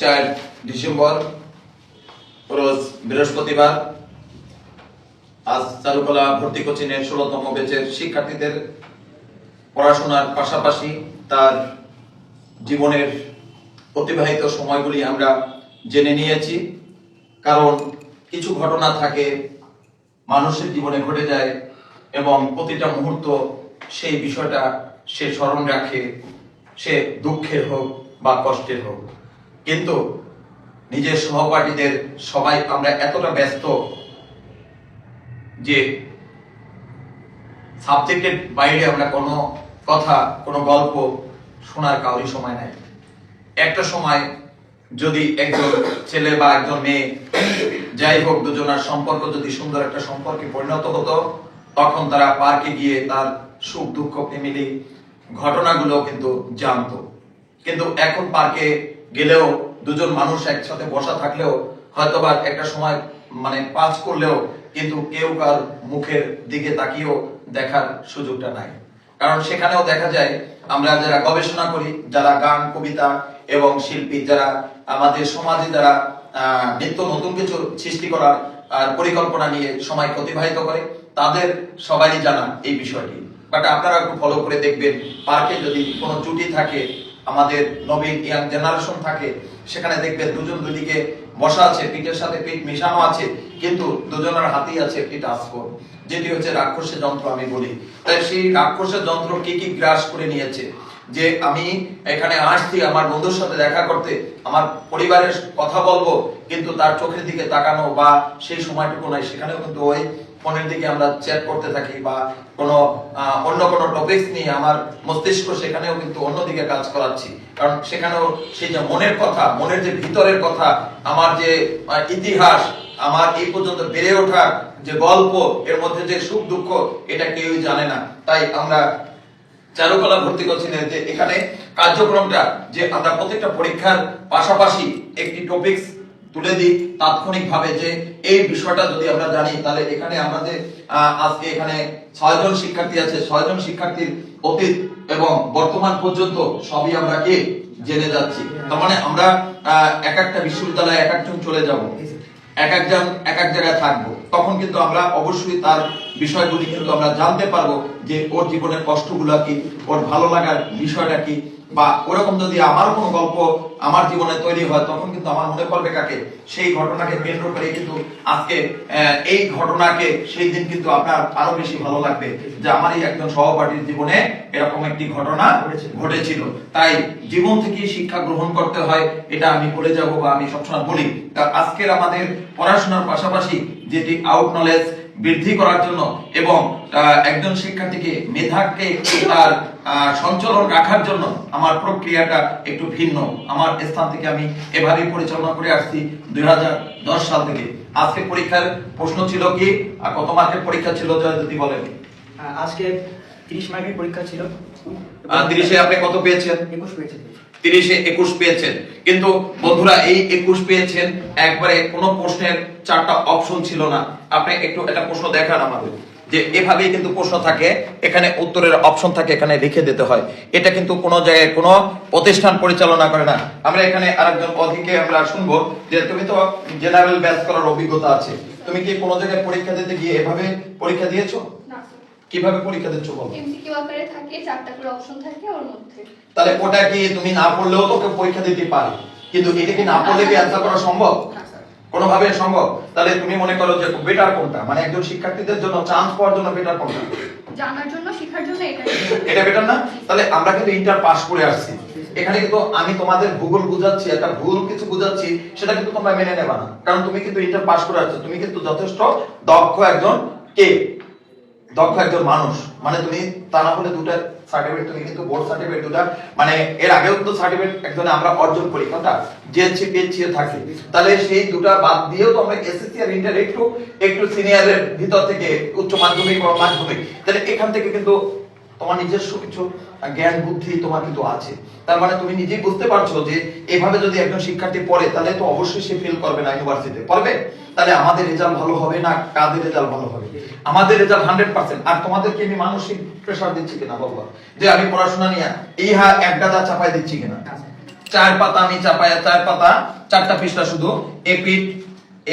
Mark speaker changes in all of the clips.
Speaker 1: চার ডিসেম্বর রোজ বৃহস্পতিবার আজ চারুকলা ভর্তি কোচিংয়ের ষোলতম বেচের শিক্ষার্থীদের পড়াশোনার পাশাপাশি তার জীবনের অতিবাহিত সময়গুলি আমরা জেনে নিয়েছি, কারণ কিছু ঘটনা থাকে, মানুষের জীবনে ঘটে যায় এবং প্রতিটা মুহূর্ত সেই বিষয়টা সে স্মরণ রাখে, সে দুঃখের হোক বা কষ্টের হোক। কিন্তু নিজের সহপাঠীদের সবাই আমরা এতটা ব্যস্ত যে সাবজেক্টের বাইরে আমরা কোনো কথা, কোনো গল্প শোনার কাউরি সময় নাই। একটা সময় যদি একজন ছেলে বা একজন মেয়ে যাই হোক দুজনার সম্পর্ক যদি সুন্দর একটা সম্পর্কে পরিণত হতো, তখন তারা পার্কে গিয়ে তার সুখ দুঃখ ফ্যামিলি ঘটনাগুলো কিন্তু জানতো। কিন্তু এখন পার্কে গেলেও দুজন মানুষ একসাথে বসা থাকলেও হয়তোবা একটা সময় মানে পাস করলেও কিন্তু কেউ কার মুখের দিকে তাকিয়েও দেখার সুযোগটা নাই। কারণ সেখানেও দেখা যায়, আমরা যারা গবেষণা করি, যারা গান, কবিতা এবং শিল্পী, যারা আমাদের সমাজে যারা নিত্য নতুন কিছু সৃষ্টি করার আর পরিকল্পনা নিয়ে সময় অতিবাহিত করে, তাদের সবারই জানা এই বিষয়টি। বাট আপনারা একটু ফলো করে দেখবেন, পার্কে যদি কোনো জুটি থাকে আমাদের নবীন ইয়াং জেনারেশন থাকে, সেখানে দেখবেন দুজন দুদিকে বসা আছে, পিঠের সাথে পিঠ মিশানো আছে, কিন্তু দুজনের হাতেই আছে একটি টাস্কফোর্স যেটি হচ্ছে রাক্ষসের যন্ত্র আমি বলি। তাই সেই রাক্ষসের যন্ত্র কি কি গ্রাস করে নিয়েছে? যে আমি এখানে আসছি আমার বন্ধুর সাথে দেখা করতে, আমার পরিবারের কথা বলব, কিন্তু তার চোখের দিকে তাকানো বা সেই সময়টুকু নাই সেখানেও কিন্তু ওই ফোনের দিকে আমরা চ্যাট করতে থাকি বা কোনো অন্য কোনো টপিকস নিয়ে আমার মস্তিষ্ক সেখানেও কিন্তু অন্যদিকে কাজ করাচ্ছি। কারণ সেখানেও সেই যে মনের কথা, মনের যে ভিতরের কথা, আমার যে ইতিহাস, আমার এই পর্যন্ত বেড়ে ওঠার যে গল্প, এর মধ্যে যে সুখ দুঃখ, এটা কেউই জানে না। তাই আমরা চারুকলা ভর্তি করছিলেন যে এখানে কার্যক্রমটা, যে আমরা প্রত্যেকটা পরীক্ষার পাশাপাশি একটি টপিকস তুলে দিই তাৎক্ষণিক ভাবে যে এই বিষয়টা যদি আমরা জানি তাহলে এখানে আমাদের আহ, আজকে এখানে ছয়জন শিক্ষার্থী আছে। ছয়জন শিক্ষার্থীর অতীত এবং বর্তমান পর্যন্ত সবই আমরা কি? জেনে যাচ্ছি। তার মানে আমরা এক একটা বিশ্ববিদ্যালয়ে এক একজন চলে যাব। এক একজন এক এক জায়গায় থাকব। তখন কিন্তু আমরা অবশ্যই তার বিষয়গুলি কিন্তু আমরা জানতে পারব যে ওর জীবনের কষ্টগুলো কি ওর ভালো লাগার বিষয়টা কি বা ওরকম যদি আমার কোনো গল্প আমার জীবনে তৈরি হয় তখন কিন্তু আমার মনে পড়বে কাকে? সেই ঘটনাকে কেন্দ্র করে কিন্তু আজকে এই ঘটনাকে সেই দিন কিন্তু আপনার আরও বেশি ভালো লাগবে যে আমারই একজন সহপাঠীর জীবনে এরকম একটি ঘটনা ঘটেছিল। তাই জীবন থেকে শিক্ষা গ্রহণ করতে হয় এটা আমি বলে যাব বা আমি সবসময় বলি। তা আজকের আমাদের পড়াশোনার পাশাপাশি যেটি আউট নলেজ বৃদ্ধি করার জন্য এবং আহ, একজন শিক্ষার্থীকে মেধাকে তার সঞ্চালন রাখার জন্য আমার প্রক্রিয়াটা একটু ভিন্ন। আমার স্থান থেকে আমি এভাবেই পরিচালনা করে আসছি দুই হাজার দশ সাল থেকে। আজকে পরীক্ষার প্রশ্ন ছিল কি? আর কত মার্কের পরীক্ষা ছিল যদি বলেন।
Speaker 2: আজকে তিরিশ মার্কের পরীক্ষা ছিল।
Speaker 1: তিরিশে আপনি কত পেয়েছেন?
Speaker 2: একুশ পেয়েছে
Speaker 1: তিরিশে একুশ পেয়েছেন। কিন্তু বন্ধুরা, এই একুশ পেয়েছেন, একবারে কোনো প্রশ্নের চারটা অপশন ছিল না। আপনি একটু একটা প্রশ্ন দেখান আমাদের, যে এভাবেই কিন্তু প্রশ্ন থাকে, এখানে উত্তরের অপশন থাকে, এখানে লিখে দিতে হয়। এটা কিন্তু কোনো জায়গায় কোনো প্রতিষ্ঠান পরিচালনা করে না। আমরা এখানে আরেকজন অধিকে আমরা শুনব, যে তুমি তো জেনারেল ব্যাচ করার অভিজ্ঞতা আছে। তুমি কি কোনো জায়গায় পরীক্ষা দিতে গিয়ে এভাবে পরীক্ষা দিয়েছ? কীভাবে পরীক্ষা দিচ্ছ বলো?
Speaker 3: এমসিকিউ আকারে থাকে চারটা করে অপশন থাকে ওর মধ্যে।
Speaker 1: তাহলে ওটা কি তুমি না পড়লেও তোকে পরীক্ষা দিতে পারে? কিন্তু এটা কি না পড়লে কি অ্যান্সার করা সম্ভব? কোনোভাবে সম্ভব। তাহলে তুমি মনে করো যে বেটার কোনটা? মানে একজন শিক্ষার্থীদের জন্য চান্স পাওয়ার জন্য বেটার কোনটা?
Speaker 3: জানার জন্য শেখার জন্য এটা
Speaker 1: এটা বেটার না? তাহলে আমরা কিন্তু ইন্টার পাস করে আসছি। এখানে কিন্তু আমি তোমাদের ভূগোল বুঝাচ্ছি একটা ভুল কিছু বুঝাচ্ছি সেটা কিন্তু তোমরা মেনে নেবা না। কারণ তুমি কিন্তু ইন্টার পাস করে আসছো। তুমি কিন্তু যথেষ্ট দক্ষ একজন কে? দক্ষ একজন মানুষ মানে তুমি তা না হলে দুটা সার্টিফিকেট তুমি কিন্তু বোর্ড সার্টিফিকেট দুটা মানে এর আগেও তো সার্টিফিকেট একজনে আমরা অর্জন করি, কোনটা? জিএসসি পিএসসি থাকে। তাহলে সেই দুটা বাদ দিয়েও তো আমরা এসএসসি আর ইন্টার একটু একটু সিনিয়রের ভিতর থেকে উচ্চ মাধ্যমিক বা মাধ্যমিক। তাহলে এখান থেকে কিন্তু তোমার নিজস্ব কিছু জ্ঞান বুদ্ধি তোমার কিন্তু আছে। তার মানে তুমি নিজেই বুঝতে পারছ যে এভাবে যদি একজন শিক্ষার্থী পড়ে তাহলে তো অবশ্যই সে ফেল করবে না ইউনিভার্সিটিতে পারবে তাহলে আমাদের রেজাল্ট ভালো হবে না? কাদের রেজাল্ট ভালো হবে? আমাদের রেজাল্ট হান্ড্রেড পার্সেন্ট আর তোমাদেরকে আমি মানসিক প্রেশার দিচ্ছি কিনা বাবা যে আমি পড়াশোনা নিয়ে এই হা এক গাদা চাপাই দিচ্ছি কিনা? চার পাতা আমি চাপায়া চার পাতা চারটা পৃষ্ঠা শুধু এপিট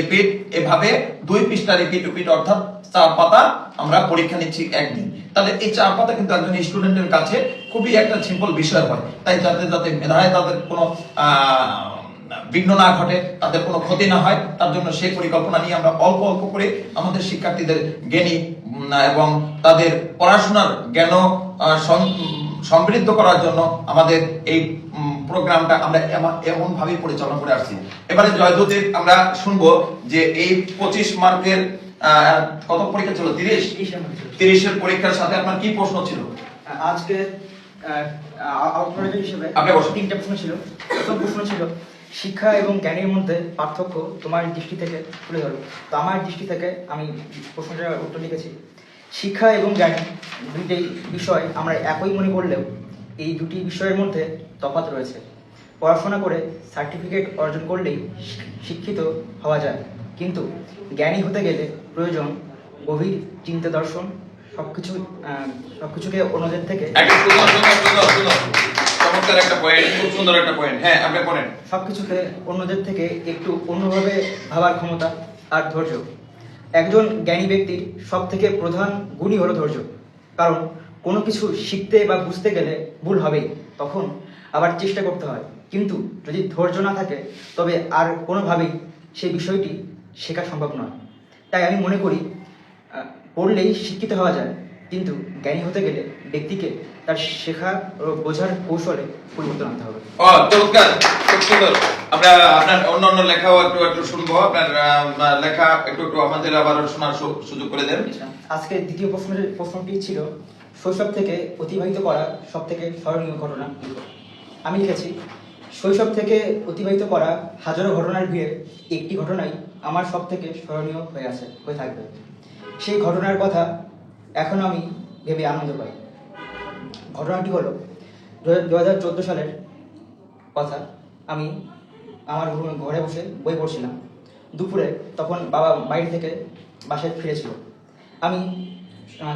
Speaker 1: এপিট এভাবে দুই পৃষ্ঠা রিপিট রিপিট অর্থাৎ চার পাতা আমরা পরীক্ষা নিচ্ছি একদিন তাহলে এই চার পাতা কিন্তু একজন স্টুডেন্টের কাছে খুবই একটা সিম্পল বিষয় হয়। তাই যাতে যাতে মেধায় তাদের কোনো বিঘ্ন না ঘটে, তাদের কোনো ক্ষতি না হয়, তার জন্য সেই পরিকল্পনা নিয়ে আমরা অল্প অল্প করে আমাদের শিক্ষার্থীদের জ্ঞানী এবং তাদের পড়াশোনার জ্ঞান সমৃদ্ধ করার জন্য আমাদের এই প্রোগ্রামটা আমরা এমন ভাবে পরিচালনা করে আসছি। এবারে জয়দূতের আমরা শুনব যে এই পঁচিশ মার্কের কত পরীক্ষা ছিল? তিরিশ?
Speaker 2: তিরিশের
Speaker 1: পরীক্ষার সাথে আপনার কি প্রশ্ন ছিল?
Speaker 2: আজকে হিসেবে
Speaker 1: আপনি বসুন।
Speaker 2: তিনটা প্রশ্ন ছিল। প্রথম প্রশ্ন ছিল শিক্ষা এবং জ্ঞানের মধ্যে পার্থক্য তোমার দৃষ্টি থেকে তুলে ধরো। তো আমার দৃষ্টি থেকে আমি প্রশ্নটার উত্তর লিখেছি। শিক্ষা এবং জ্ঞান দুইটাই বিষয় আমরা একই মনে করলেও এই দুটি বিষয়ের মধ্যে তফাৎ রয়েছে। পড়াশোনা করে সার্টিফিকেট অর্জন করলেই শিক্ষিত হওয়া যায়। কিন্তু জ্ঞানী হতে গেলে প্রয়োজন গভীর চিন্তা দর্শন সবকিছু সবকিছুকে অন্যদের থেকে
Speaker 1: চমৎকার একটা পয়েন্ট খুব সুন্দর একটা পয়েন্ট হ্যাঁ আপনি পড়েন।
Speaker 2: সবকিছুকে অন্যদের থেকে একটু অন্যভাবে ভাবার ক্ষমতা আর ধৈর্য। একজন জ্ঞানী ব্যক্তির সব থেকে প্রধান গুণই হলো ধৈর্য। কারণ কোনো কিছু শিখতে বা বুঝতে গেলে ভুল হবেই, তখন আবার চেষ্টা করতে হয়। কিন্তু যদি ধৈর্য না থাকে, তবে আর কোনোভাবেই সেই বিষয়টি শেখা সম্ভব নয়। তাই আমি মনে করি পড়লেই শিক্ষিত হওয়া যায়। কিন্তু জ্ঞানী হতে গেলে ব্যক্তিকে তার শেখা ও বোঝার কৌশলে পরিবর্তন আনতে হবে।
Speaker 1: ও চমৎকার! খুব সুন্দর। আমরা আপনার অন্য অন্য লেখাও একটু একটু শুনব। আপনার লেখা একটু একটু আমাদের আবার শোনার সুযোগ করে দেন।
Speaker 2: আজকে দ্বিতীয় প্রশ্নের প্রশ্নটি ছিল শৈশব থেকে অতিবাহিত করা সব থেকে স্মরণীয় ঘটনা আমি লিখেছি শৈশব থেকে অতিবাহিত করা হাজারো ঘটনার ভিড়ে একটি ঘটনাই আমার সব থেকে স্মরণীয় হয়ে আছে হয়ে থাকবে। সেই ঘটনার কথা এখন আমি ভেবে আনন্দ পাই। ঘটনাটি হলো দু হাজার চোদ্দ সালের কথা। আমি আমার ঘরে বসে বই পড়ছিলাম। দুপুরে তখন বাবা বাইরে থেকে বাসায় ফিরেছিল। আমি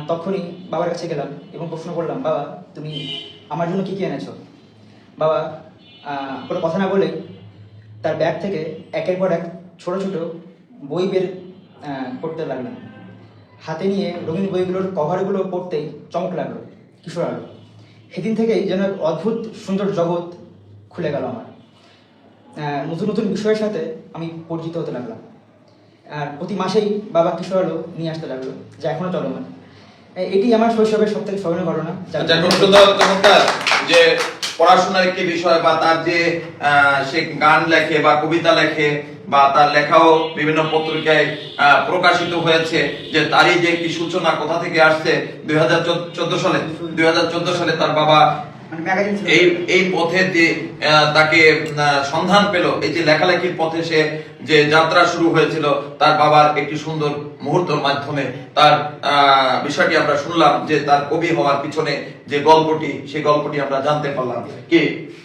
Speaker 2: তখনই বাবার কাছে গেলাম এবং প্রশ্ন করলাম, বাবা, তুমি আমার জন্য কী কী এনেছো? বাবা কোনো কথা না বলেই তার ব্যাগ থেকে একের পর এক ছোট ছোট বই বের করতে লাগলেন। হাতে নিয়ে রঙিন বইগুলোর কভারগুলো পড়তেই চমক লাগল, কিশোর আলো। সেদিন থেকেই যেন এক অদ্ভুত সুন্দর জগৎ খুলে গেল আমার। নতুন নতুন বিষয়ের সাথে আমি পরিচিত হতে লাগলাম। আর প্রতি মাসেই বাবা কিশোর আলো নিয়ে আসতে লাগল, যা এখনও চলমান। এটি আমার শৈশবের সব থেকে স্মরণীয় ঘটনা
Speaker 1: আচ্ছা যে পড়াশোনার একটি বিষয় বা তার যে সে গান লেখে বা কবিতা লেখে বা তার লেখাও বিভিন্ন পত্রিকায় প্রকাশিত হয়েছে যে তারই যে একটি সূচনা কোথা থেকে আসছে, দুই হাজার চোদ্দ সালে, দুই হাজার চোদ্দ সালে তার বাবা। এই এই পথে যে তাকে সন্ধান পেল এই যে লেখালেখির পথে সে যে যাত্রা শুরু হয়েছিল তার বাবার একটি সুন্দর মুহূর্তের মাধ্যমে তার আহ, বিষয়টি আমরা শুনলাম যে তার কবি হওয়ার পিছনে যে গল্পটি সেই গল্পটি আমরা জানতে পারলাম। কি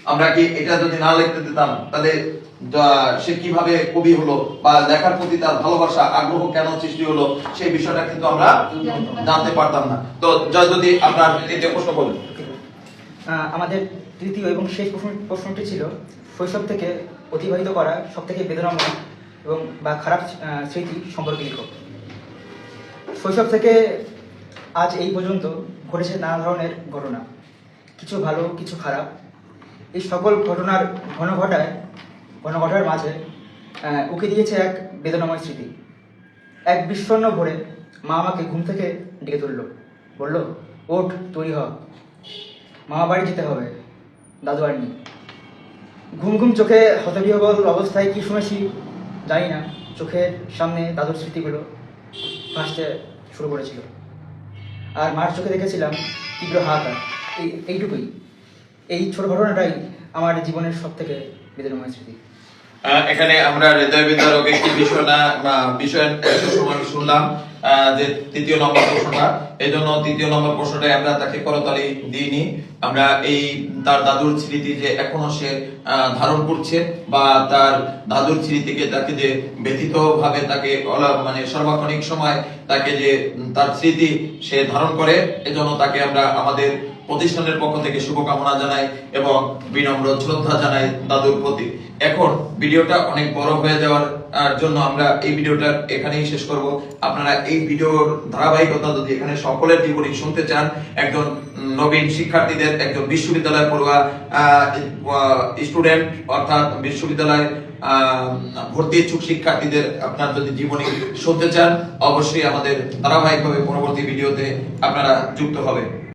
Speaker 1: আমরা কি এটা যদি না লিখতে দিতাম তাহলে সে কীভাবে কবি হলো বা লেখার প্রতি তার ভালোবাসা আগ্রহ কেন সৃষ্টি হলো সেই বিষয়টা কিন্তু আমরা জানতে পারতাম। না। তো জয় যদি আপনার তৃতীয় প্রশ্ন
Speaker 2: আহ, আমাদের তৃতীয় এবং শেষ প্রশ্ন প্রশ্নটি ছিল, শৈশব থেকে অতিবাহিত করা সব থেকে বেদনাময় এবং বা খারাপ স্মৃতি সম্পর্কে লিখো। শৈশব থেকে আজ এই পর্যন্ত ঘটেছে নানা ধরনের ঘটনা। কিছু ভালো, কিছু খারাপ। এই সকল ঘটনার ঘন ঘটায় ঘন ঘটার মাঝে উকে দিয়েছে এক বেদনাময় স্মৃতি। এক বিষণ্ণ ভোরে মা আমাকে ঘুম থেকে ডেকে তুললো। বলল, ওঠ, তৈরি হ। মামা বাড়ি যেতে হবে দাদু আর ঘুম ঘুম চোখে হতবিহবল অবস্থায় কি শুনেছি জানি না চোখের সামনে দাদুর স্মৃতিগুলো ভাসতে শুরু করেছিল। আর মার চোখে দেখেছিলাম তীব্র হাহাকার, এই, এইটুকুই। এই ছোট ঘটনাটাই আমার জীবনের সব থেকে বেদনাময় স্মৃতি।
Speaker 1: এখানে আমরা হৃদয় বিদ্যারক একটি বিষয় না বা বিষয় শুনলাম। যে তৃতীয় নম্বর প্রশ্নটা, এই জন্য তৃতীয় নম্বর প্রশ্নটাই আমরা তাকে করতালি দিইনি। আমরা এই তার দাদুর স্মৃতি যে এখনও সে ধারণ করছে বা তার দাদুর স্মৃতিকে তাকে যে ব্যথিত ভাবে তাকে মানে সর্বাক্ষণিক সময় তাকে যে তার স্মৃতি সে ধারণ করে, এজন্য তাকে আমরা আমাদের প্রতিষ্ঠানের পক্ষ থেকে শুভকামনা জানাই এবং বিনম্র শ্রদ্ধা জানাই দাদুর প্রতি। এখন ভিডিওটা অনেক বড় হয়ে যাওয়ার জন্য আমরা এই ভিডিওটা এখানেই শেষ করব। আপনারা এই ভিডিওর ধারাবাহিকতা যদি এখানে সকলের জীবনী শুনতে চান, একজন নবীন শিক্ষার্থীদের, একজন বিশ্ববিদ্যালয় পড়ুয়া স্টুডেন্ট, অর্থাৎ বিশ্ববিদ্যালয় ভর্তি ইচ্ছুক শিক্ষার্থীদের আপনার যদি জীবনী শুনতে চান, অবশ্যই আমাদের ধারাবাহিকভাবে পরবর্তী ভিডিওতে আপনারা যুক্ত হবে।